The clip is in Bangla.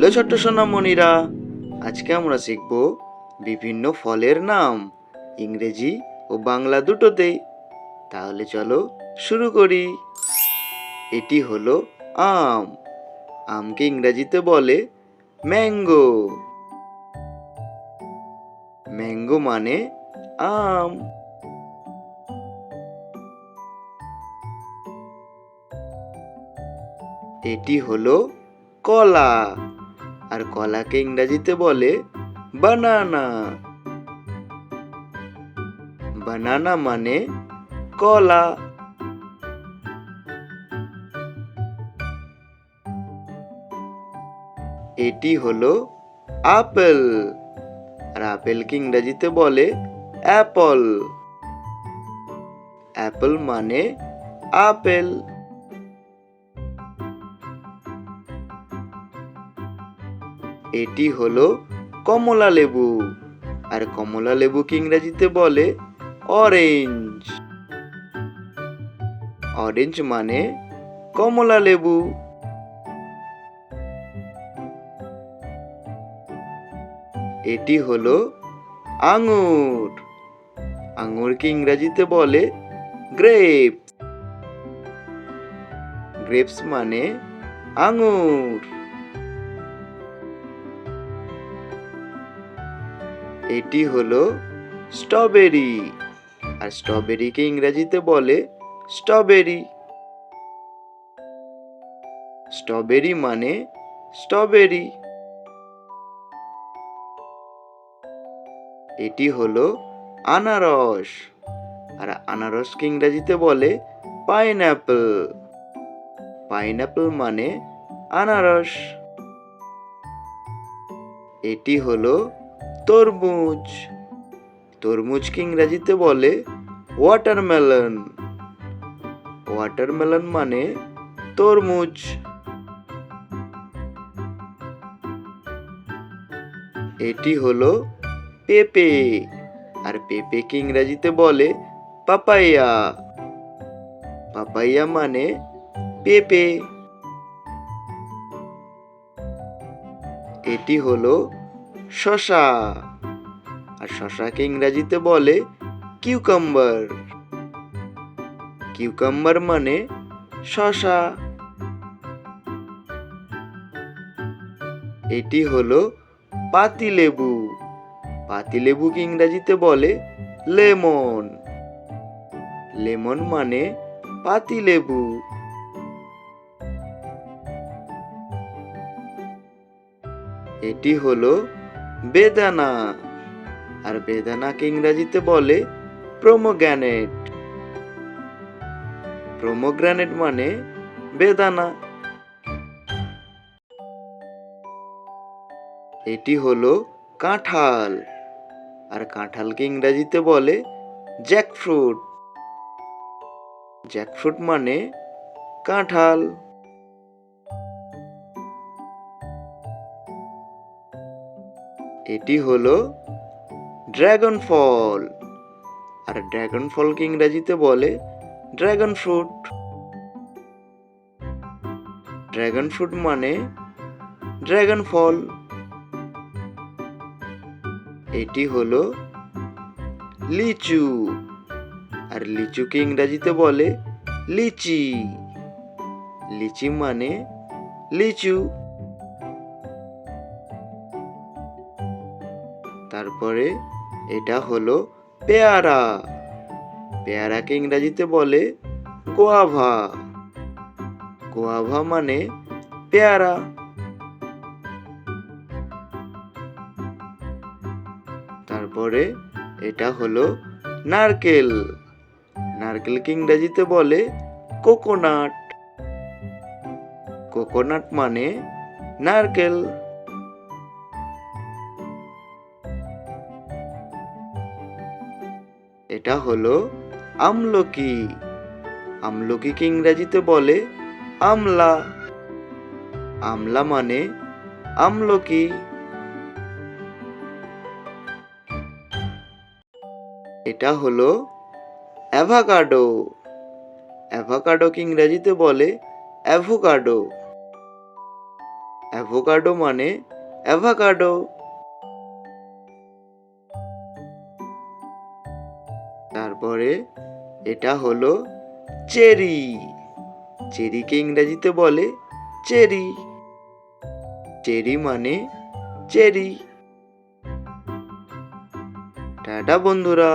হ্যালো ছোট্ট সোনামণিরা, আজকে আমরা শিখব বিভিন্ন ফলের নাম, ইংরেজি ও বাংলা দুটোতেই। তাহলে চলো শুরু করি। এটি হলো আম। আমকে ইংরেজিতে বলে ম্যাঙ্গো। ম্যাঙ্গো মানে আম। এটি হলো কলা। আর কলাকে ইংরাজিতে বলে বানানা। বানানা মানে কলা। এটি হলো আপেল। আর আপেলকে ইংরাজিতে বলে অ্যাপল। অ্যাপল মানে আপেল। এটি হলো কমলা লেবু। আর কমলা লেবুকে ইংরেজিতে বলে? অরেঞ্জ অরেঞ্জ মানে কমলা লেবু। এটি হলো আঙুর। আঙুরকে ইংরেজিতে বলে? গ্রেপস গ্রেপস মানে আঙুর। এটি হলো স্ট্রবেরি। আর স্ট্রবেরিকে ইংরেজিতে বলে স্ট্রবেরি। স্ট্রবেরি মানে স্ট্রবেরি। এটি হলো আনারস। আর আনারসকে ইংরেজিতে বলে পাইনঅ্যাপল। পাইনঅ্যাপল মানে আনারস। এটি হলো তরমুজ। তরমুজকে ইংরেজিতে বলে ওয়াটারমেলন ওয়াটারমেলন মানে তরমুজ। এটি হলো পেঁপে। আর পেঁপেকে ইংরেজিতে বলে পাপাইয়া। পাপাইয়া মানে পেঁপে। এটি হলো শশা। আর শশাকে ইংরেজিতে বলে কিউকাম্বার। কিউকাম্বার মানে শশা। এটি হলো পাতিলেবু। পাতিলেবুকে ইংরেজিতে বলে লেমন। লেমন মানে পাতিলেবু। এটি হলো বেদানা। আর বেদানাকে ইংরেজিতে বলে প্রোমোগ্রানেট প্রোমোগ্রানেট মানে বেদানা। এটি হলো কাঁঠাল। আর কাঁঠালকে ইংরেজিতে বলে জ্যাকফ্রুট জ্যাকফ্রুট মানে কাঁঠাল। এটি হলো ড্রাগন ফল আর ড্রাগন ফলকে ইংরেজিতে বলে ড্রাগন ফ্রুট। ড্রাগন ফ্রুট মানে ড্রাগন ফল। এটি হলো লিচু। আর লিচুকে ইংরাজিতে বলে লিচি। লিচি মানে লিচু। তারপরে এটা হলো পেয়ারা। পেয়ারাকে ইংরাজিতে বলে গোয়াভা গোয়াভা মানে পেয়ারা। তারপরে এটা হলো নারকেল। নারকেলকে ইংরাজিতে বলে কোকোনাট। কোকোনাট মানে নারকেল। এটা হলো আমলকি। আমলকিকে ইংরেজিতে বলে আমলা। আমলা মানে আমলকি। এটা হলো অ্যাভাকাডো। অ্যাভাকাডোকে ইংরেজিতে বলে অ্যাভোকাডো। অ্যাভোকাডো মানে অ্যাভাকাডো। তারপরে এটা হলো চেরি। চেরিকে ইংরেজিতে বলে চেরি। চেরি মানে চেরি। টাটা বন্ধুরা।